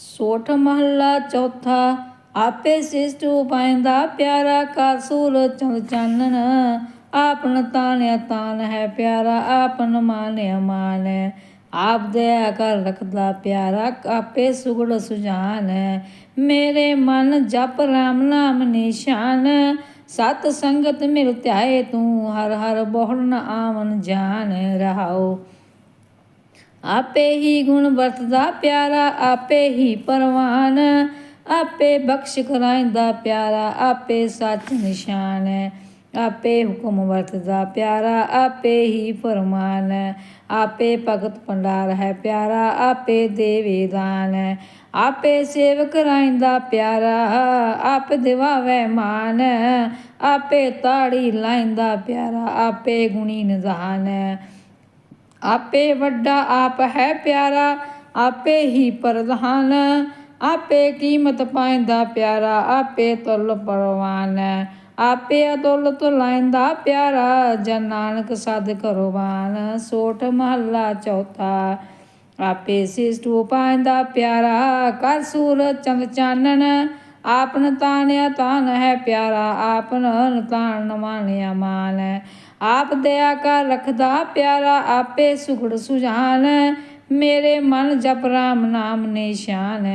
ਸੋਠ ਮਹੱਲਾ ਚੌਥਾ, ਆਪੇ ਸਿਸ਼ਟ ਪਾਇੰਦਾ ਪਿਆਰਾ ਕਰ ਸੂਰ ਚੰਦ ਚਾਨਣ। ਆਪਨ ਤਾਣਿਆ ਤਾਨ ਹੈ ਪਿਆਰਾ ਆਪਨ ਮਾਨਿਆ ਮਾਨ ਹੈ। ਆਪ ਦਇਆ ਕਰ ਰੱਖਦਾ ਪਿਆਰਾ, ਆਪੇ ਸੁਗੜ ਸੁਜਾਨ ਹੈ। ਮੇਰੇ ਮਨ ਜਪ ਰਾਮ ਨਾਮ ਨਿਸ਼ਾਨ, ਸਤ ਸੰਗਤ ਮਿਲ ਧਿਆਏ ਤੂੰ, ਹਰ ਹਰ ਬਹੁੜ ਨ ਆਵਨ ਜਾਨ ਰਹਾਓ ਆਪੇ ਹੀ ਗੁਣ ਵਰਤਦਾ ਪਿਆਰਾ, ਆਪੇ ਹੀ ਪਰਵਾਨ। ਆਪੇ ਬਖਸ਼ ਕਰਾਇੰਦਾ ਪਿਆਰਾ, ਆਪੇ ਸੱਚ ਨਿਸ਼ਾਨ। ਹੈ ਆਪੇ ਹੁਕਮ ਵਰਤਦਾ ਪਿਆਰਾ, ਆਪੇ ਹੀ ਫਰਮਾਨ। ਆਪੇ ਭਗਤ ਭੰਡਾਰ ਹੈ ਪਿਆਰਾ, ਆਪੇ ਦੇਵੇ ਦਾਨ। ਆਪੇ ਸੇਵਕ ਰਾਇੰਦਾ ਪਿਆਰਾ, ਆਪ ਦਿਵਾਵੇ ਮਾਨ। ਆਪੇ ਤਾੜੀ ਲਾਇੰਦਾ ਪਿਆਰਾ, ਆਪੇ ਗੁਣੀ ਨਿਧਾਨ। ਆਪੇ ਵੱਡਾ ਆਪ ਹੈ ਪਿਆਰਾ, ਆਪੇ ਹੀ ਪ੍ਰਧਾਨ। ਆਪੇ ਕੀਮਤ ਪਾਇੰਦਾ ਪਿਆਰਾ, ਆਪੇ ਤੁਲ ਪਰਵਾਨ। ਆਪੇ ਅਦੌਲਤ ਲਾਇੰਦਾ ਪਿਆਰਾ, ਜਨ ਨਾਨਕ ਸਦ ਕਰਵਾਨ ਸੋਠ ਮਹੱਲਾ ਚੌਥਾ, ਆਪੇ ਸਿਸਟੂ ਪਾਇੰਦਾ ਪਿਆਰਾ। ਕਰ ਸੂਰ ਚੰਦ ਚਾਨਣ, ਆਪਨ ਤਾਣਿਆ ਤਾਨ ਹੈ ਪਿਆਰਾ। ਆਪਨ ਤਾਣ ਮਾਨਿਆ ਮਾਨ। ਆਪ ਦਇਆ ਕਰ ਰੱਖਦਾ ਪਿਆਰਾ, ਆਪੇ ਸੁਖੜ ਸੁਝਾਨ ਮੇਰੇ ਮਨ ਜਪ ਰਾਮ ਨਾਮ ਨਿਸ਼ਾਨ।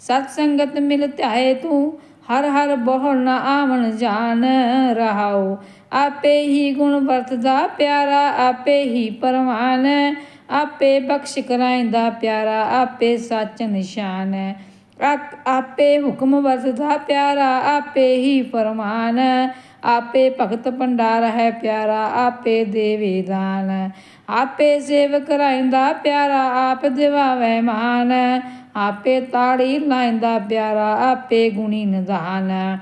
ਸਤ ਸੰਗਤ ਮਿਲ ਧਿਆਏ ਤੂੰ, ਹਰ ਹਰ ਬਹੁ ਨ ਆਵਣ ਜਾਨ। ਰਹਾਉ, ਆਪੇ ਹੀ ਗੁਣ ਵਰਤਦਾ ਪਿਆਰਾ, ਆਪੇ ਹੀ ਪਰਵਾਨ। ਆਪੇ ਬਖਸ਼ ਕਰਾਇੰਦਾ ਪਿਆਰਾ, ਆਪੇ ਸੱਚ ਨਿਸ਼ਾਨ। ਆਕ- ਆਪੇ ਹੁਕਮ ਵਰਤਦਾ ਪਿਆਰਾ, ਆਪੇ ਹੀ ਫਰਮਾਨ। ਆਪੇ ਭਗਤ ਭੰਡਾਰ ਹੈ ਪਿਆਰਾ, ਆਪੇ ਦੇਵੇ ਦਾਨ। ਆਪੇ ਸੇਵ ਰਾਇੰਦਾ ਪਿਆਰਾ, ਆਪ ਦਿਵਾਵੇ ਮਾਨ। ਆਪੇ ਤਾੜੀ ਲਾਇੰਦਾ ਪਿਆਰਾ, ਆਪੇ ਗੁਣੀ ਨਿਧਾਨ।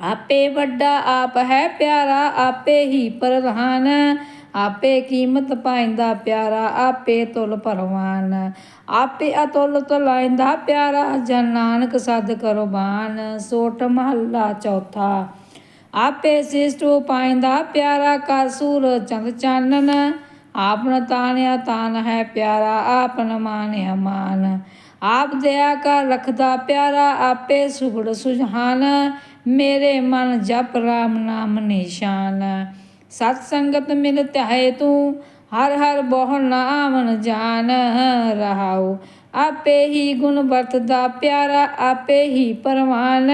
ਆਪੇ ਵੱਡਾ ਆਪ ਹੈ ਪਿਆਰਾ, ਆਪੇ ਹੀ ਪ੍ਰਧਾਨ। ਆਪੇ ਕੀਮਤ ਪਾਇੰਦਾ ਪਿਆਰਾ, ਆਪੇ ਤੁਲ ਪਰਵਾਨ ਆਪੇ ਅਤੁਲ ਤੁਲਾਇੰਦਾ ਪਿਆਰਾ, ਜਨ ਨਾਨਕ ਸਦ ਕਰਬਾਨ। ਸੋਟ ਮਹੱਲਾ ਚੌਥਾ। ਆਪੇ ਸਿਸ਼ਟੂ ਪਾਇੰਦਾ, ਪਿਆਰਾ ਕਰ ਸੂਰ ਚੰਦ ਚਾਨਣ। ਆਪਨ ਤਾਣਿਆ ਤਾਨ ਹੈ ਪਿਆਰਾ ਆਪਨ ਮਾਨਿਆ ਮਾਨ। ਆਪ ਦਇਆ ਕਰ ਰੱਖਦਾ ਪਿਆਰਾ, ਆਪੇ ਸੁਗੜ ਸੁਝਾਨ ਮੇਰੇ ਮਨ ਜਪ ਰਾਮ ਨਾਮ ਨਿਸ਼ਾਨ। ਸਤ ਸੰਗਤ ਮਿਲ ਧਿਆਏ ਤੂੰ, ਹਰ ਹਰ ਬਹੁ ਨਾਮਨ ਜਾਨ। ਰਹਾਉ, ਆਪੇ ਹੀ ਗੁਣ ਵਰਤਦਾ ਪਿਆਰਾ, ਆਪੇ ਹੀ ਪਰਵਾਨ।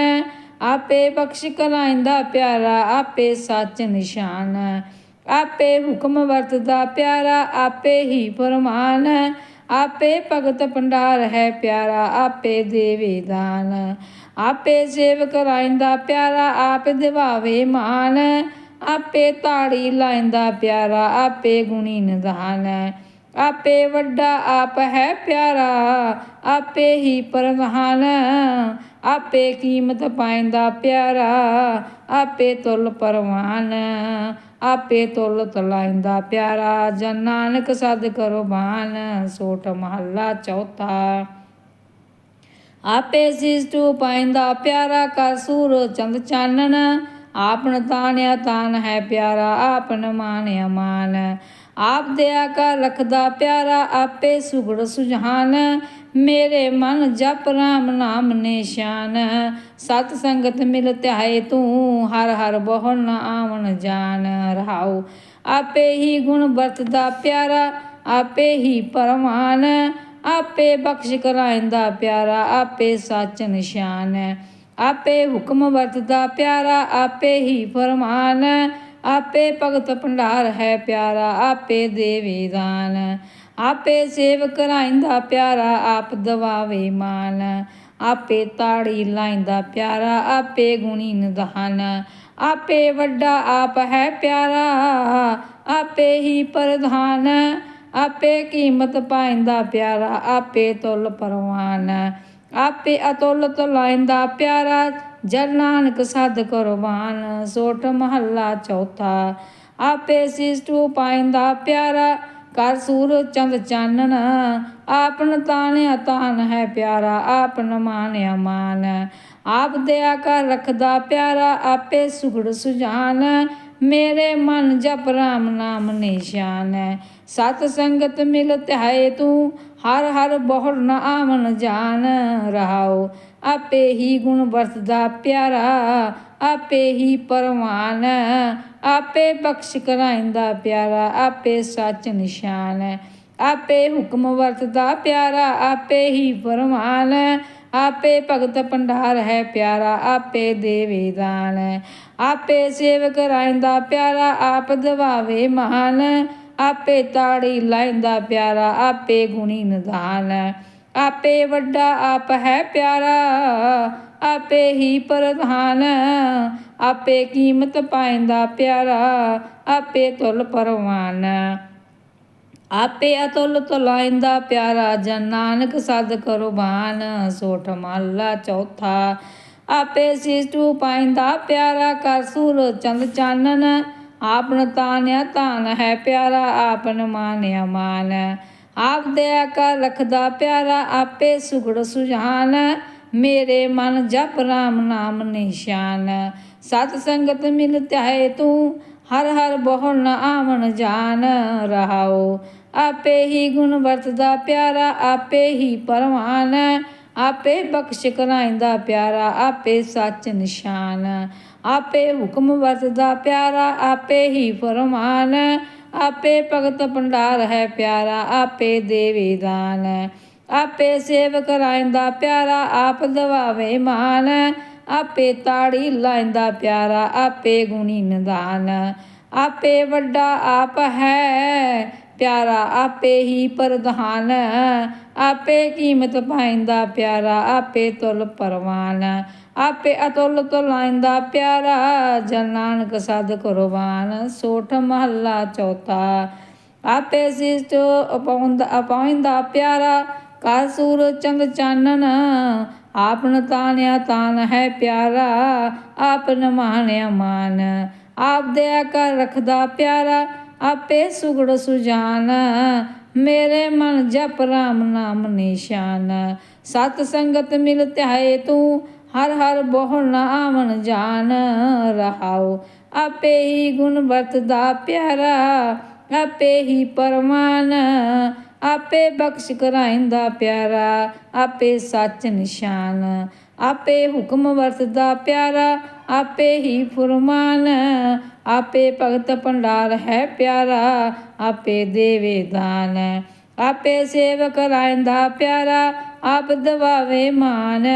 ਆਪੇ ਬਖਸ਼ ਕਰਾਇੰਦਾ ਪਿਆਰਾ, ਆਪੇ ਸੱਚ ਨਿਸ਼ਾਨ। ਆਪੇ ਹੁਕਮ ਵਰਤਦਾ ਪਿਆਰਾ, ਆਪੇ ਹੀ ਫਰਮਾਨ। ਆਪੇ ਭਗਤ ਭੰਡਾਰ ਹੈ ਪਿਆਰਾ, ਆਪੇ ਦੇਵੇ ਦਾਨ। ਆਪੇ ਸੇਵਕ ਰਾਇੰਦਾ ਪਿਆਰਾ, ਆਪ ਦਿਵਾਵੇ ਮਾਨ। ਆਪੇ ਤਾੜੀ ਲਾਇੰਦਾ ਪਿਆਰਾ, ਆਪੇ ਗੁਣੀ ਨਿਧਾਨ। ਆਪੇ ਵੱਡਾ ਆਪ ਹੈ ਪਿਆਰਾ, ਆਪੇ ਹੀ ਪ੍ਰਧਾਨ। ਆਪੇ ਕੀਮਤ ਪਾਇੰਦਾ ਪਿਆਰਾ, ਆਪੇ ਤੁਲ ਪਰਵਾਨ, ਆਪੇ ਤੁਲ ਤਲਾਇੰਦਾ ਪਿਆਰਾ, ਜਨ ਨਾਨਕ ਸਦ ਕਰੋ ਬਾਨ ਸੋਠ ਮਹੱਲਾ ਚੌਥਾ। ਆਪੇ ਸਿਸਟੂ ਪਾਇੰਦਾ ਪਿਆਰਾ, ਕਰ ਸੂਰ ਚੰਦ ਚਾਨਣ ਆਪਨ ਤਾਣਿਆ ਤਾਨ ਹੈ ਪਿਆਰਾ ਆਪਨ ਮਾਨਿਆ ਮਾਨ। ਆਪ ਦਇਆ ਕਰ ਰੱਖਦਾ ਪਿਆਰਾ, ਆਪੇ ਸੁਗੜ ਸੁਝਾਨ ਮੇਰੇ ਮਨ ਜਪ ਰਾਮ ਨਾਮ ਨਿਸ਼ਾਨ, ਸਤ ਸੰਗਤ ਮਿਲ ਧਿਆਏ ਤੂੰ, ਹਰ ਹਰ ਬਹੁ ਨ ਆਵਣ ਜਾਨ ਰਹਾਉ, ਆਪੇ ਹੀ ਗੁਣ ਵਰਤਦਾ ਪਿਆਰਾ, ਆਪੇ ਹੀ ਪਰਮਾਨ ਆਪੇ ਬਖਸ਼ ਕਰਾਇੰਦਾ ਪਿਆਰਾ, ਆਪੇ ਸੱਚ ਨਿਸ਼ਾਨ। ਆਪੇ ਹੁਕਮ ਵਰਤਦਾ ਪਿਆਰਾ, ਆਪੇ ਹੀ ਫਰਮਾਨ, ਆਪੇ ਭਗਤ ਭੰਡਾਰ ਹੈ ਪਿਆਰਾ, ਆਪੇ ਦੇਵੇ ਦਾਨ। ਆਪੇ ਸੇਵਕ ਰਾਇੰਦਾ ਪਿਆਰਾ ਆਪ ਦਵਾਵੇ ਮਾਨ। ਆਪੇ ਤਾੜੀ ਲਾਇੰਦਾ ਪਿਆਰਾ, ਆਪੇ ਗੁਣੀ ਨਿਧਾਨ। ਆਪੇ ਵੱਡਾ ਆਪ ਹੈ ਪਿਆਰਾ, ਆਪੇ ਹੀ ਪ੍ਰਧਾਨ। ਆਪੇ ਕੀਮਤ ਪਾਇੰਦਾ ਪਿਆਰਾ, ਆਪੇ ਤੁਲ ਪਰਵਾਨ। ਆਪੇ ਅਤੁਲ ਤੁਲਾਇੰਦਾ ਪਿਆਰਾ ਜਨ ਨਾਨਕ ਸਦ ਕੁਰਬਾਨ। ਸੋਟ ਮਹੱਲਾ ਚੌਥਾ, ਆਪੇ ਸਿਸਟੂ ਪਾਇੰਦਾ ਪਿਆਰਾ ਕਰ ਸੂਰ ਚੰਦ ਚਾਨਣ ਆਪਨ ਤਾਣਿਆ ਤਾਨ ਹੈ ਪਿਆਰਾ ਆਪਨ ਮਾਨਿਆ ਮਾਨ ਆਪ ਦਇਆ ਕਰ ਰੱਖਦਾ ਪਿਆਰਾ, ਆਪੇ ਸੁਗੜ ਸੁਜਾਨ। ਮੇਰੇ ਮਨ ਜਪ ਰਾਮ ਨਾਮ ਨਿਸ਼ਾਨ। ਸਤ ਸੰਗਤ ਮਿਲ ਧਿਆਏ ਤੂੰ ਹਰ ਹਰ ਬਹੁੜ ਨ ਆਵਨ ਜਾਨ ਰਹਾਓ ਆਪੇ ਹੀ ਗੁਣ ਵਰਤਦਾ ਪਿਆਰਾ, ਆਪੇ ਹੀ ਪਰਮਾਨ ਆਪੇ ਬਖਸ਼ ਕਰਾਇੰਦਾ ਪਿਆਰਾ, ਆਪੇ ਸੱਚ ਨਿਸ਼ਾਨ। ਆਪੇ ਹੁਕਮ ਵਰਤਦਾ ਪਿਆਰਾ, ਆਪੇ ਹੀ ਫਰਮਾਨ ਆਪੇ ਭਗਤ ਭੰਡਾਰ ਹੈ ਪਿਆਰਾ, ਆਪੇ ਦੇਵੇ ਦਾਨ। ਆਪੇ ਸੇਵ ਰਾਇੰਦਾ ਪਿਆਰਾ, ਆਪ ਦਵਾਵੇ ਮਹਾਨ ਆਪੇ ਤਾੜੀ ਲਾਇੰਦਾ ਪਿਆਰਾ, ਆਪੇ ਗੁਣੀ ਨਿਧਾਨ ਆਪੇ ਵੱਡਾ ਆਪ ਹੈ ਪਿਆਰਾ, ਆਪੇ ਹੀ ਪ੍ਰਧਾਨ ਆਪੇ ਕੀਮਤ ਪਾਇੰਦਾ ਪਿਆਰਾ, ਆਪੇ ਤੁਲ ਪਰਵਾਨ ਆਪੇ ਅਤੁਲ ਤੁਲਾਇੰਦਾ ਪਿਆਰਾ, ਜਨ ਨਾਨਕ ਸਦ ਕੁਰਬਾਨ। ਸੋਠ ਮਹਲਾ ਚੌਥਾ, ਆਪੇ ਸਿਸਟੂ ਪਾਇੰਦਾ ਪਿਆਰਾ, ਕਰ ਸੂਰ ਚੰਦ ਚਾਨਣ। ਆਪਨ ਤਾਨਿਆ ਤਾਨ ਹੈ ਪਿਆਰਾ ਆਪਨ ਮਾਨਿਆ ਮਾਨ। ਆਪ ਦਇਆ ਕਰ ਰਖਦਾ ਪਿਆਰਾ, ਆਪੇ ਸੁਗੜ ਸੁਝਾਨ ਮੇਰੇ ਮਨ ਜਪ ਰਾਮ ਨਾਮ ਨਿਸ਼ਾਨ। ਸਤ ਸੰਗਤ ਮਿਲ ਧਿਆਏ ਤੂੰ, ਹਰ ਹਰ ਬਹੁ ਨ ਆਵਣ ਜਾਨ। ਰਹਾਓ ਆਪੇ ਹੀ ਗੁਣ ਵਰਤਦਾ ਪਿਆਰਾ, ਆਪੇ ਹੀ ਪਰਵਾਨ। ਆਪੇ ਬਖਸ਼ ਕਰਾਇੰਦਾ ਪਿਆਰਾ, ਆਪੇ ਸੱਚ ਨਿਸ਼ਾਨ। ਆਪੇ ਹੁਕਮ ਵਰਤਦਾ ਪਿਆਰਾ, ਆਪੇ ਹੀ ਫਰਮਾਨ। ਆਪੇ ਭਗਤ ਭੰਡਾਰ ਹੈ ਪਿਆਰਾ, ਆਪੇ ਦੇਵੇ ਦਾਨ। ਆਪੇ ਸੇਵ ਰਾਇੰਦਾ ਪਿਆਰਾ, ਆਪ ਦਵਾਵੇ ਮਾਨ। ਆਪੇ ਤਾੜੀ ਲਾਇੰਦਾ ਪਿਆਰਾ, ਆਪੇ ਗੁਣੀ ਨਿਦਾਨ। ਆਪੇ ਵੱਡਾ ਆਪ ਹੈ ਪਿਆਰਾ ਆਪੇ ਹੀ ਪ੍ਰਧਾਨ। ਆਪੇ ਕੀਮਤ ਪਾਇੰਦਾ ਪਿਆਰਾ, ਆਪੇ ਤੁਲ ਪਰਵਾਨ। ਆਪੇ ਅਤੁਲ ਤੁਲਾਇੰਦਾ ਪਿਆਰਾ, ਜਨ ਨਾਨਕ ਸਦ ਕੁਰਬਾਨ। ਸੋਠ ਮਹੱਲਾ ਚੌਥਾ, ਆਪੇ ਸਿਸਟ ਅਪਾਉਂਦਾ ਅਪਾਇੰਦਾ ਪਿਆਰਾ। ਕਰ ਸੂਰ ਚੰਦ ਚਾਨਣ, ਆਪਨ ਤਾਨਿਆ ਤਾਨ ਹੈ ਪਿਆਰਾ। ਆਪਨ ਮਾਨਿਆ ਮਾਨ, ਆਪ ਦਇਆ ਕਰ ਰਖਦਾ ਪਿਆਰਾ। ਆਪੇ ਸੁਗੜ ਸੁਜਾਨ, ਮੇਰੇ ਮਨ ਜਪ ਰਾਮ ਨਾਮ ਨਿਸ਼ਾਨ। ਸਤ ਸੰਗਤ ਮਿਲ ਧਿਆਏ ਤੂੰ, ਹਰ ਹਰ ਬਹੁ ਨ ਜਾਨ। ਰਹਾਉ, ਆਪੇ ਹੀ ਗੁਣ ਵਰਤਦਾ ਪਿਆਰਾ, ਆਪੇ ਹੀ ਪਰਮਾਨ ਆਪੇ ਬਖਸ਼ ਕਰਾਇੰਦਾ ਪਿਆਰਾ, ਆਪੇ ਸੱਚ ਨਿਸ਼ਾਨ। ਆਪੇ ਹੁਕਮ ਵਰਤਦਾ ਪਿਆਰਾ ਆਪੇ ਹੀ ਫੁਰਮਾਨ, ਆਪੇ ਭਗਤ ਭੰਡਾਰ ਹੈ ਪਿਆਰਾ, ਆਪੇ ਦੇਵੇ ਦਾਨ, ਆਪੇ ਸੇਵਕ ਰਾਇੰਦਾ ਪਿਆਰਾ, ਆਪ ਦਵਾਵੇ ਮਾਨ,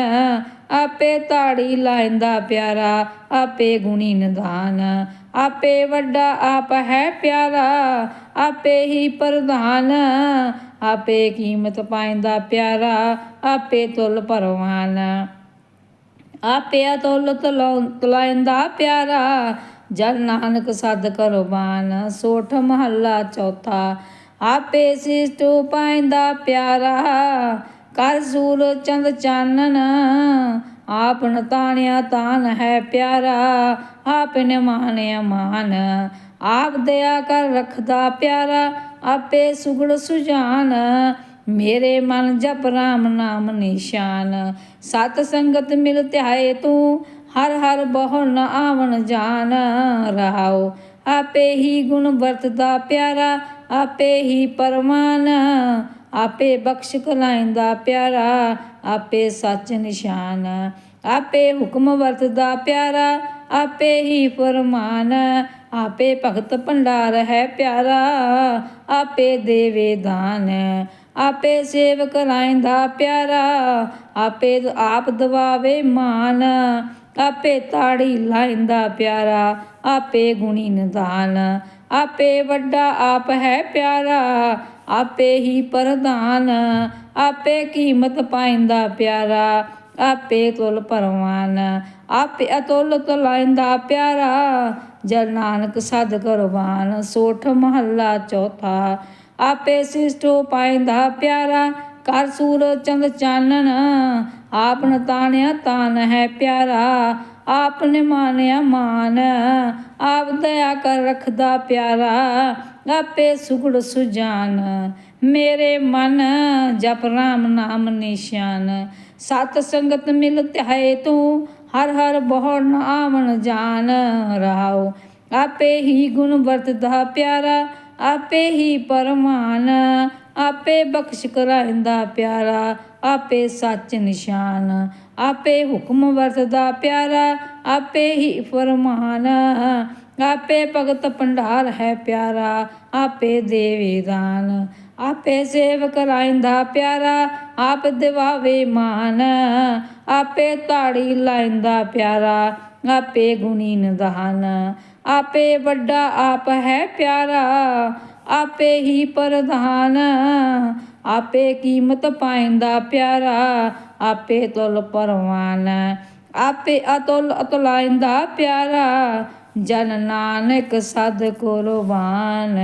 ਆਪੇ ਤਾੜੀ ਲਾਇੰਦਾ ਪਿਆਰਾ, ਆਪੇ ਗੁਣੀ ਨਿਧਾਨ, ਆਪੇ ਵੱਡਾ ਆਪ ਹੈ ਪਿਆਰਾ, ਆਪੇ ਹੀ ਪ੍ਰਧਾਨ, ਆਪੇ ਕੀਮਤ ਪਾਇੰਦਾ ਪਿਆਰਾ, ਆਪੇ ਤੁਲ ਪਰਵਾਨ ਆਪਿਆ ਅਤੁਲ ਤੁਲਾਇੰਦਾ ਪਿਆਰਾ ਜਨ ਨਾਨਕ ਸਦ ਕੁਰਬਾਨ ਸੋਠ ਮਹੱਲਾ ਚੌਥਾ। ਆਪੇ ਸਿਸਟੂ ਪਾਇੰਦਾ ਪਿਆਰਾ, ਕਰ ਸੂਰ ਚੰਦ ਚਾਨਣ ਆਪਨ ਤਾਣਿਆ ਤਾਨ ਹੈ ਪਿਆਰਾ ਆਪਨ ਮਾਨਿਆ ਮਾਨ। ਆਪ ਦਇਆ ਕਰ ਰਖਦਾ ਪਿਆਰਾ, ਆਪੇ ਸੁਗੜ ਸੁਜਾਨ, ਮੇਰੇ ਮਨ ਜਪ ਰਾਮ ਨਾਮ ਨਿਸ਼ਾਨ। ਸਤ ਸੰਗਤ ਮਿਲ ਧਿਆਏ ਤੂੰ, ਹਰ ਹਰ ਬਹੁ ਨ ਆਵਣ ਜਾਨ ਰਹਾਉ। ਆਪੇ ਹੀ ਗੁਣ ਵਰਤਦਾ ਪਿਆਰਾ, ਆਪੇ ਹੀ ਪਰਮਾਨ ਆਪੇ ਬਖਸ਼ ਕਲਾਇੰਦਾ ਪਿਆਰਾ, ਆਪੇ ਸੱਚ ਨਿਸ਼ਾਨ। ਆਪੇ ਹੁਕਮ ਵਰਤਦਾ ਪਿਆਰਾ, ਆਪੇ ਹੀ ਫਰਮਾਨ ਆਪੇ ਭਗਤ ਭੰਡਾਰ ਹੈ ਪਿਆਰਾ, ਆਪੇ ਦੇਵੇ ਦਾਨ। ਆਪੇ ਸੇਵਕ ਰਾਇੰਦਾ ਪਿਆਰਾ, ਆਪੇ ਆਪ ਦਵਾਵੇ ਮਾਨ, ਆਪੇ ਤਾੜੀ ਲਾਇੰਦਾ ਪਿਆਰਾ, ਆਪੇ ਗੁਣੀ ਨਿਦਾਨ ਆਪੇ ਵੱਡਾ ਆਪ ਹੈ ਪਿਆਰਾ, ਆਪੇ ਹੀ ਪ੍ਰਧਾਨ, ਆਪੇ ਕੀਮਤ ਪਾਇੰਦਾ ਪਿਆਰਾ, ਆਪੇ ਤੁਲ ਪਰਵਾਨ ਆਪੇ ਅਤੁਲ ਤੁਲਾਇੰਦਾ ਪਿਆਰਾ ਜਨ ਨਾਨਕ ਸਦ ਕੁਰਬਾਨ ਸੋਠ ਮਹੱਲਾ ਚੌਥਾ ਆਪੇ ਸਿਸਟੋ ਪਾਇੰਦਾ ਪਿਆਰਾ। ਕਰ ਸੂਰਜ ਚੰਦ ਚਾਨਣ ਆਪਨ ਤਾਣਿਆ ਤਾਨ ਹੈ ਪਿਆਰਾ। ਆਪਨੇ ਮਾਨਿਆ ਮਾਨ, ਆਪ ਦਇਆ ਕਰ ਰਖਦਾ ਪਿਆਰਾ। ਆਪੇ ਸੁਗੜ ਸੁਜਾਨ, ਮੇਰੇ ਮਨ ਜਪ ਰਾਮ ਨਾਮ ਨਿਸ਼ਾਨ। ਸਤ ਸੰਗਤ ਮਿਲ ਧਿਆਏ ਤੂੰ, ਹਰ ਹਰ ਬਹੁ ਆਵਣ ਜਾਨ। ਰਹਾਉ, ਆਪੇ ਹੀ ਗੁਣ ਵਰਤਦਾ ਪਿਆਰਾ। ਆਪੇ ਹੀ ਪਰਮਾਨ, ਆਪੇ ਬਖਸ਼ ਕਰਾਇੰਦਾ ਪਿਆਰਾ, ਆਪੇ ਸੱਚ ਨਿਸ਼ਾਨ, ਆਪੇ ਹੁਕਮ ਵਰਤਦਾ ਪਿਆਰਾ, ਆਪੇ ਹੀ ਫਰਮਾਨ, ਆਪੇ ਭਗਤ ਭੰਡਾਰ ਹੈ ਪਿਆਰਾ, ਆਪੇ ਦੇਵੇ ਦਾਨ, ਆਪੇ ਸੇਵ ਕਰਾਇੰਦਾ ਪਿਆਰਾ, ਆਪ ਦਿਵਾਵੇ ਮਾਨ, ਆਪੇ ਤਾੜੀ ਲਾਇੰਦਾ ਪਿਆਰਾ ਆਪੇ ਗੁਣੀ ਨਿਧਾਨ। ਆਪੇ ਵੱਡਾ ਆਪ ਹੈ ਪਿਆਰਾ, ਆਪੇ ਹੀ ਪ੍ਰਧਾਨ। ਆਪੇ ਕੀਮਤ ਪਾਇੰਦਾ ਪਿਆਰਾ, ਆਪੇ ਤੁਲ ਪਰਵਾਨ। ਆਪੇ ਅਤੁਲ ਅਤੁਲਾਇੰਦਾ ਪਿਆਰਾ, ਜਨ ਨਾਨਕ ਸਦ ਕੁਰਬਾਨ।